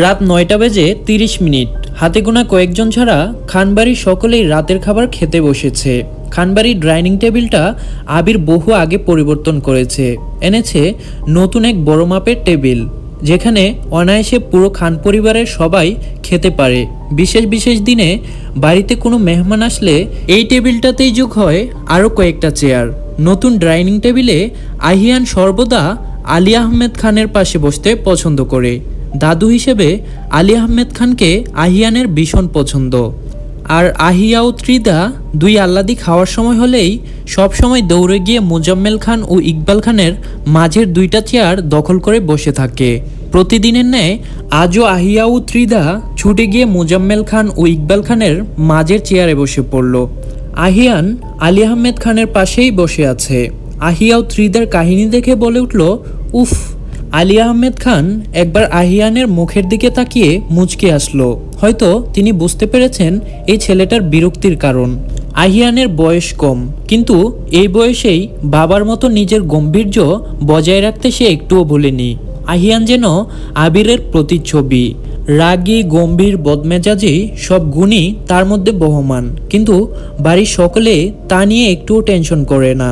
রাত নয়টা বেজে তিরিশ মিনিট। হাতে গোনা কয়েকজন ছাড়া খানবাড়ির সকলেই রাতের খাবার খেতে বসেছে। খানবাড়ির ডাইনিং টেবিলটা আবির বহু আগে পরিবর্তন করেছে। এনেছে নতুন এক বড় মাপের টেবিল, যেখানে অনায়াসে পুরো খান পরিবারের সবাই খেতে পারে। বিশেষ বিশেষ দিনে বাড়িতে কোনো মেহমান আসলে এই টেবিলটাতেই যোগ হয় আরও কয়েকটা চেয়ার। নতুন ডাইনিং টেবিলে আহিয়ান সর্বদা আলী আহমেদ খানের পাশে বসতে পছন্দ করে। দাদু হিসেবে আলী আহমেদ খানকে আহিয়ানের ভীষণ পছন্দ। আর আহিয়া ও ত্রিদা দুই আল্লাদি খাওয়ার সময় হলেই সব সময় দৌড়ে গিয়ে মোজাম্মেল খান ও ইকবাল খানের মাঝের দুইটা চেয়ার দখল করে বসে থাকে। প্রতিদিনের ন্যায় আজও আহিয়া ও ত্রিদা ছুটে গিয়ে মোজাম্মেল খান ও ইকবাল খানের মাঝের চেয়ারে বসে পড়ল। আহিয়ান আলী আহমেদ খানের পাশেই বসে আছে। আহিয়া ও ত্রিদার কাহিনী দেখে বলে উঠল, উফ আলী আহমেদ খান একবার আহিয়ানের মুখের দিকে তাকিয়ে মুচকে আসলো। হয়তো তিনি বুঝতে পেরেছেন এই ছেলেটার বিরক্তির কারণ। আহিয়ানের বয়স কম, কিন্তু এই বয়সেই বাবার মতো নিজের গম্ভীর্য বজায় রাখতে সে একটুও ভুলেনি। আহিয়ান যেন আবিরের প্রতিচ্ছবি। রাগী, গম্ভীর বদমেজাজি সব গুণই তার মধ্যে বহমান, কিন্তু বাড়ির সকলে তা নিয়ে একটুও টেনশন করে না।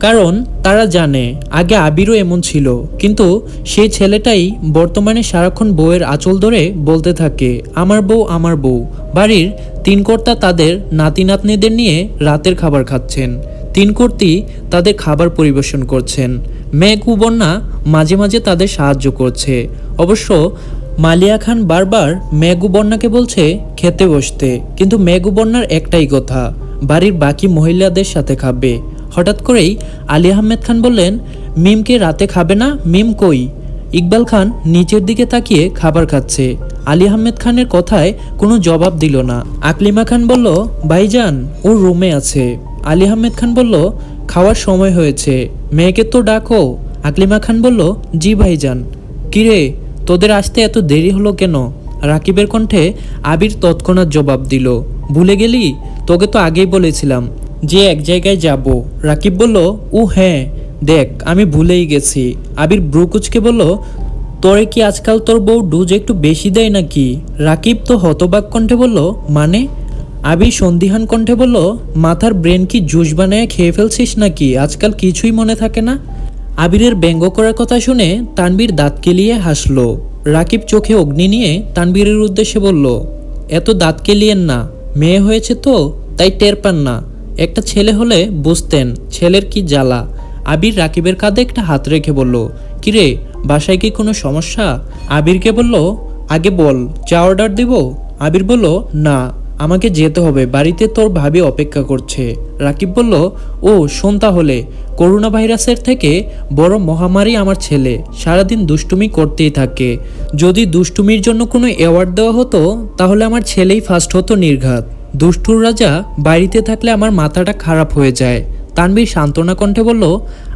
কারণ তারা জানে, আগে আবিরও এমন ছিল। কিন্তু সেই ছেলেটাই বর্তমানে সারাক্ষণ বউয়ের আঁচল ধরে বলতে থাকে, আমার বউ আমার বউ। বাড়ির তিন কর্তা তাদের নাতি নাতনিদের নিয়ে রাতের খাবার খাচ্ছেন। তিন কর্তি তাদের খাবার পরিবেশন করছেন। মেঘ বন্যা মাঝে মাঝে তাদের সাহায্য করছে। অবশ্য মালিয়া খান বারবার মেঘু বন্যাকে বলছে, খেতে বসতে। কিন্তু মেঘু বন্যার একটাই কথা, বাড়ির বাকি মহিলাদের সাথে খাবে। হঠাৎ করেই আলী আহমেদ খান বললেন, মিমকে রাতে খাবে না, মিম কই? ইকবাল খান নিচের দিকে তাকিয়ে খাবার খাচ্ছে। আলী আহমেদ খানের কথায় কোনো জবাব দিল না। আকলিমা খান বলল, ভাইজান ওর রুমে আছে। আলী আহমেদ খান বলল, খাওয়ার সময় হয়েছে, মেয়েকে তো ডাকো। আকলিমা খান বলল, জি ভাইজান। কিরে, তোদের আসতে এত দেরি হলো কেন? রাকিবের কণ্ঠে আবির তৎক্ষণাৎ জবাব দিল, ভুলে গেলি? তোকে তো আগেই বলেছিলাম। যে এক জায়গায় যাব। রাকিব বলল ও হ্যাঁ দেখ, আমি ভুলেই গেছি। আবির ব্রুকুচকে বলল, তোরে কি আজকাল তোর বউ ডুজ একটু বেশি দেয় নাকি? রাকিব তো হতবাক কণ্ঠে বলল মানে? আবির সন্দিহান কণ্ঠে বলল, মাথার ব্রেন কি জুস বানায় খেয়ে ফেলছিস নাকি? আজকাল কিছুই মনে থাকে না? আবিরের ব্যঙ্গ করার কথা শুনে তানবীর দাঁত কেলিয়ে হাসলো। রাকিব চোখে অগ্নি নিয়ে তানবীরের উদ্দেশ্যে বলল, এত দাঁত কেলিয়েন না, মেয়ে হয়েছে তো, তাই টের পান না। একটা ছেলে হলে বুঝতেন, ছেলের কি জ্বালা। আবির রাকিবের কাঁধে একটা হাত রেখে বলল, কিরে, বাসায় কি কোনো সমস্যা? আবিরকে বলল, আগে বল, চা অর্ডার দেব? আবির বলল, না, আমাকে যেতে হবে, বাড়িতে তোর ভাবি অপেক্ষা করছে। রাকিব বলল, ও, শোন তাহলে করোনা ভাইরাসের থেকে বড় মহামারী আমার ছেলে, সারাদিন দুষ্টুমি করতেই থাকে। যদি দুষ্টুমির জন্য কোনো অ্যাওয়ার্ড দেওয়া হতো, তাহলে আমার ছেলেই ফার্স্ট হতো নির্ঘাত। দুষ্টুর রাজা বাড়িতে থাকলে আমার মাথাটা খারাপ হয়ে যায়। তানবীর সান্ত্বনা কণ্ঠে বলল,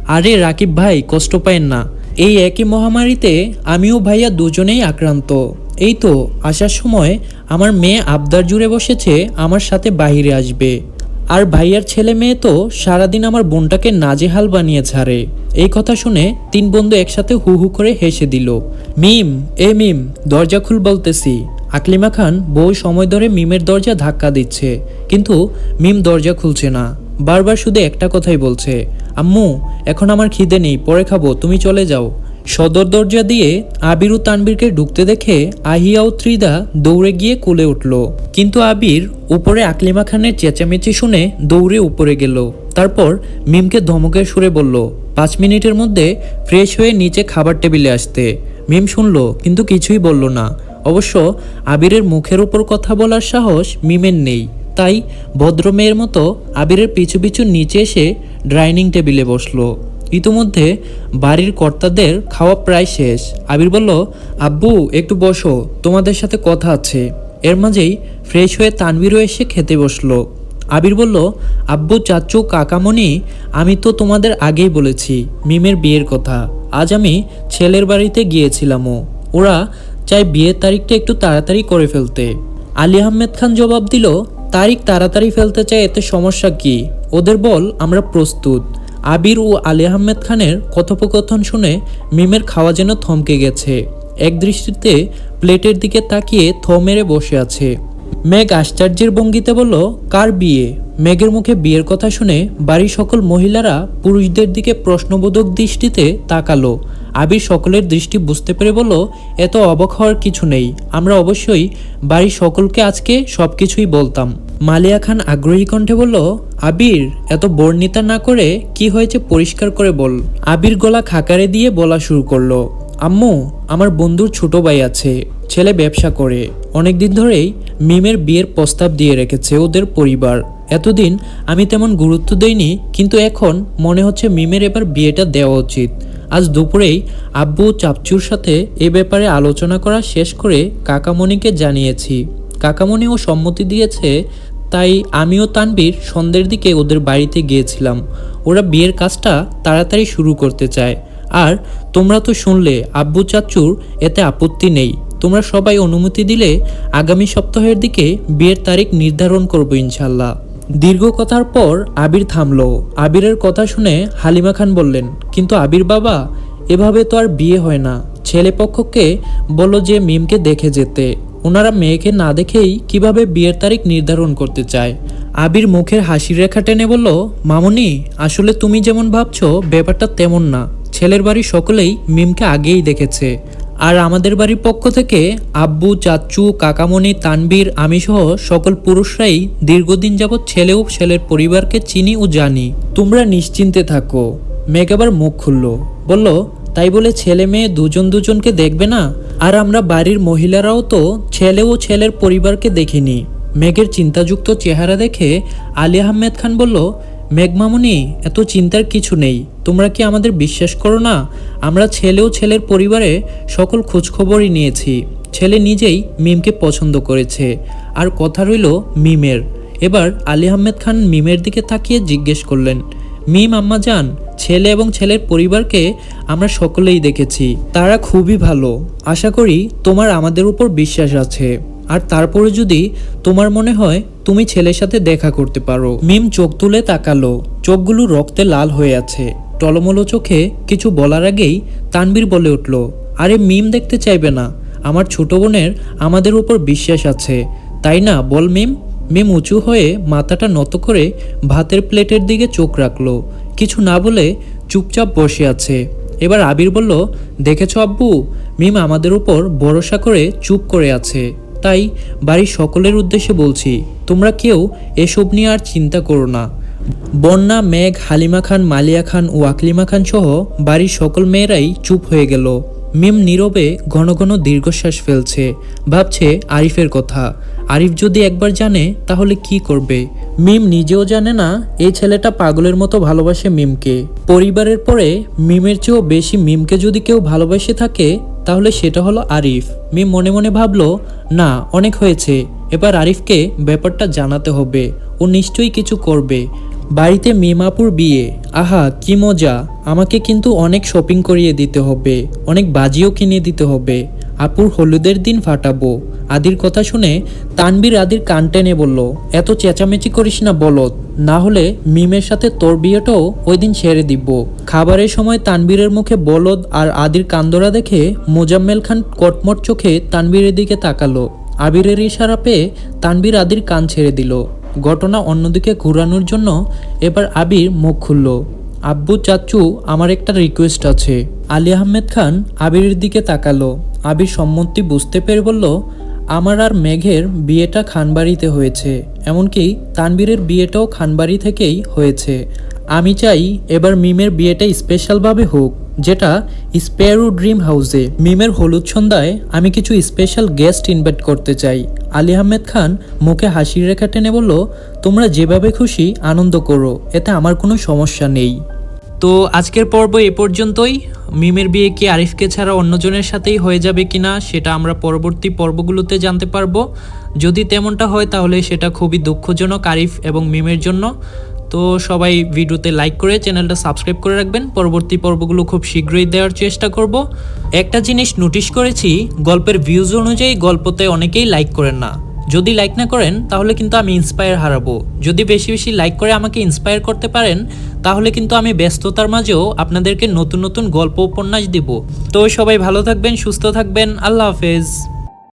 আরে রাকিব ভাই, কষ্ট পায়েন না। এই একই মহামারীতে আমিও ভাইয়া দুজনেই আক্রান্ত। এই তো, আসার সময় আমার মেয়ে আবদার জুড়ে বসেছে, আমার সাথে বাহিরে আসবে। আর ভাইয়ার ছেলে মেয়ে তো সারাদিন আমার বোনটাকে নাজেহাল বানিয়ে ছাড়ে। এই কথা শুনে তিন বন্ধু একসাথে হু হু করে হেসে দিল, মিম, এ মিম, দরজা খুল বলতেছি। আকলিমা খান বউ সময় ধরে মিমের দরজা ধাক্কা দিচ্ছে, কিন্তু মিম দরজা খুলছে না। বারবার শুধু একটা কথাই বলছে, আম্মু, এখন আমার খিদে নেই, পরে খাব, তুমি চলে যাও। সদর দরজা দিয়ে আবির ও তানবীরকে ঢুকতে দেখে আহিয়া ও ত্রিদা দৌড়ে গিয়ে কোলে উঠল। কিন্তু আবির উপরে আকলিমা খানের চেঁচামেচি শুনে দৌড়ে উপরে গেল। তারপর মিমকে ধমকের সুরে বলল, পাঁচ মিনিটের মধ্যে ফ্রেশ হয়ে নিচে খাবার টেবিলে আসতে। মিম শুনল, কিন্তু কিছুই বলল না। অবশ্য আবিরের মুখের উপর কথা বলার সাহস মিমের নেই। তাই ভদ্র মেয়ের মতো আবিরের পিছু পিছু নিচে এসে ডাইনিং টেবিলে বসল। ইতোমধ্যে বাড়ির কর্তাদের খাওয়া প্রায় শেষ। আবির বলল, আব্বু, একটু বসো, তোমাদের সাথে কথা আছে। এর মাঝেই ফ্রেশ হয়ে তানবিরও এসে খেতে বসল। আবির বলল, আব্বু, চাচু, কাকামণি, আমি তো তোমাদের আগেই বলেছি, মিমের বিয়ের কথা। আজ আমি ছেলের বাড়িতে গিয়েছিলামও। ওরা চাই বিয়ের তারিখটা একটু তাড়াতাড়ি করে ফেলতে। আলী আহমেদ খান জবাব দিল, তারিখ তাড়াতাড়ি ফেলতে চায় এতে সমস্যা কি? ওদের বল, আমরা প্রস্তুত। আবির ও আলী আহমেদ খানের কথোপকথন শুনে মিমের খাওয়া যেন থমকে গেছে। এক দৃষ্টিতে প্লেটের দিকে তাকিয়ে থ মেরে বসে আছে। মেঘ আশ্চর্যের ভঙ্গিতে বলল, কার বিয়ে? মেঘের মুখে বিয়ের কথা শুনে বাড়ির সকল মহিলারা পুরুষদের দিকে প্রশ্নবোধক দৃষ্টিতে তাকালো। আবির সকলের দৃষ্টি বুঝতে পেরে বলল, এত অবাক হওয়ার কিছু নেই। আমরা অবশ্যই বাড়ির সকলকে আজকে সব কিছুই বলতাম। মালিয়া খান আগ্রহী কণ্ঠে বলল, আবির, এত বর্ণিতা না করে কি হয়েছে পরিষ্কার করে বল। আবির গলা খাকারে দিয়ে বলা শুরু করল, আম্মু, আমার বন্ধুর ছোট ভাই আছে, ছেলে ব্যবসা করে। অনেকদিন ধরেই মিমের বিয়ের প্রস্তাব দিয়ে রেখেছে ওদের পরিবার। এতদিন আমি তেমন গুরুত্ব দেইনি, কিন্তু এখন মনে হচ্ছে মিমের এবার বিয়েটা দেওয়া উচিত। আজ দুপুরেই আব্বু চাপচুর সাথে এ ব্যাপারে আলোচনা করা শেষ করে কাকামণিকে জানিয়েছি। কাকামণিও সম্মতি দিয়েছে, তাই আমিও তানবীর সন্ধ্যের দিকে ওদের বাড়িতে গিয়েছিলাম। ওরা বিয়ের কাজটা তাড়াতাড়ি শুরু করতে চায়। আর তোমরা তো শুনলে, আব্বু চাচুর এতে আপত্তি নেই। তোমরা সবাই অনুমতি দিলে আগামী সপ্তাহের দিকে বিয়ের তারিখ নির্ধারণ করব ইনশাল্লাহ। দীর্ঘ কথার পর আবির থামলো। আবিরের কথা শুনে হালিমা খান বললেন, কিন্তু আবির বাবা, এভাবে তো আর বিয়ে হয় না। ছেলে পক্ষকে বলল যে মিমকে দেখে যেতে। ওনারা মেয়েকে না দেখেই কীভাবে বিয়ের তারিখ নির্ধারণ করতে চায়? আবির মুখের হাসির রেখা টেনে বলল, মামনি, আসলে তুমি যেমন ভাবছ, ব্যাপারটা তেমন না। ছেলের বাড়ি সকলেই মিমকে আগেই দেখেছে। আর আমাদের বাড়ির পক্ষ থেকে আব্বু, চাচু, কাকামণি, তানবীর আমি সহ সকল পুরুষরাই দীর্ঘদিন যাবৎ ছেলে ও ছেলের পরিবারকে চিনি ও জানি। তোমরা নিশ্চিন্তে থাকো। মেঘ আবার মুখ খুলল। বলল, তাই বলে ছেলে মেয়ে দুজন দুজনকে দেখবে না? আর আমরা বাড়ির মহিলারাও তো ছেলে ও ছেলের পরিবারকে দেখিনি। মেঘের চিন্তাযুক্ত চেহারা দেখে আলী আহমেদ খান বলল মেঘ মামুনি এত চিন্তার কিছু নেই। তোমরা কি আমাদের বিশ্বাস করো না? আমরা ছেলে ও ছেলের পরিবারে সকল খোঁজখবরই নিয়েছি। ছেলে নিজেই মিমকে পছন্দ করেছে। আর কথা রইল মিমের। এবার আলী আহমেদ খান মিমের দিকে তাকিয়ে জিজ্ঞেস করলেন, মিম, আম্মা যান ছেলে এবং ছেলের পরিবারকে আমরা সকলেই দেখেছি। তারা খুবই ভালো। আশা করি তোমার আমাদের উপর বিশ্বাস আছে। আর তারপরে যদি তোমার মনে হয় তুমি ছেলের সাথে দেখা করতে পারো। মিম চোখ তুলে তাকালো। চোখগুলো রক্তে লাল হয়ে আছে। টলমলো চোখে কিছু বলার আগেই তানবীর বলে উঠল, আরে মিম দেখতে চাইবে না। আমার ছোট বোনের আমাদের উপর বিশ্বাস আছে। তাই না, বল মিম? মিম উঁচু হয়ে মাথাটা নত করে ভাতের প্লেটের দিকে চোখ রাখল। কিছু না বলে চুপচাপ বসে আছে। এবার আবির বলল, দেখেছ আব্বু, মিম আমাদের উপর ভরসা করে চুপ করে আছে। তাই বাড়ির সকলের উদ্দেশ্যে বলছি, তোমরা কেউ এসব নিয়ে আর চিন্তা করো না। বন্যা, মেঘ, হালিমা খান, মালিয়া খান ও আকলিমা খান সহ বাড়ির সকল মেয়েরাই চুপ হয়ে গেল। মিম নীরবে ঘন ঘন দীর্ঘশ্বাস ফেলছে। ভাবছে আরিফের কথা। আরিফ যদি একবার জানে, তাহলে কি করবে? মিম নিজেও জানে না এই ছেলেটা পাগলের মতো ভালোবাসে মিমকে। পরিবারের পরে মিমের চেয়েও বেশি মিমকে যদি কেউ ভালোবাসে থাকে তাহলে সেটা হলো আরিফ। মেয়ে মনে মনে ভাবলো, না, অনেক হয়েছে। এবার আরিফকে ব্যাপারটা জানাতে হবে। ও নিশ্চয়ই কিছু করবে। বাড়িতে মিমাপুর বিয়ে। আহা, কি মজা। আমাকে কিন্তু অনেক শপিং করিয়ে দিতে হবে। অনেক বাজিও কিনে দিতে হবে। আপুর হলুদের দিন ফাটাবো। আদির কথা শুনে তানবীর আদির কান টেনে বলল, এত চেঁচামেচি করিস না বলত না হলে মিমের সাথে তোর বিয়েটাও ওই দিন সেরে দিব। খাবারের সময় তানবীরের মুখে বলদ আর আদির কান্দরা দেখে মোজাম্মেল খান কটমট চোখে তানবীরের দিকে তাকালো। আবিরের ইশারা পেয়ে তানবীর আদির কান ছেড়ে দিল। ঘটনা অন্যদিকে ঘুরানোর জন্য এবার আবির মুখ খুলল। আব্বু চাচু, আমার একটা রিকোয়েস্ট আছে। আলী আহমেদ খান আবিরের দিকে তাকালো। আবির সম্মতি বুঝতে পেরে বলল, আমার আর মেঘের বিয়েটা খানবাড়িতে হয়েছে। এমনকি তানবীরের বিয়েটাও খানবাড়ি থেকেই হয়েছে। আমি চাই এবার মিমের বিয়েটা স্পেশালভাবে হোক, যেটা স্পেয়ারু ড্রিম হাউসে মিমের হলুদ সন্ধ্যায় আমি কিছু স্পেশাল গেস্ট ইনভাইট করতে চাই। আলী আহমেদ খান মুখে হাসির রেখা টেনে বলল, তোমরা যেভাবে খুশি আনন্দ করো, এতে আমার কোনো সমস্যা নেই। তো আজকের পর্ব এ পর্যন্তই। মিমের বিয়ে কি আরিফকে ছাড়া অন্যজনের সাথেই হয়ে যাবে কি না সেটা আমরা পরবর্তী পর্বগুলোতে জানতে পারব। যদি তেমনটা হয়, তাহলে সেটা খুবই দুঃখজনক আরিফ এবং মিমের জন্য। তো সবাই ভিডিওতে লাইক করে চ্যানেলটা সাবস্ক্রাইব করে রাখবেন। পরবর্তী পর্বগুলো খুব শীঘ্রই দেওয়ার চেষ্টা করব। একটা জিনিস নোটিশ করেছি, গল্পের ভিউজ অনুযায়ী গল্পতে অনেকেই লাইক করেন না। যদি লাইক না করেন, তাহলে কিন্তু আমি ইন্সপায়ার হারাবো। যদি বেশি বেশি লাইক করে আমাকে ইন্সপায়ার করতে পারেন, তাহলে কিন্তু আমি ব্যস্ততার মাঝেও আপনাদেরকে নতুন নতুন গল্প উপন্যাস দিব। তো সবাই ভালো থাকবেন, সুস্থ থাকবেন, আল্লাহ হাফেজ।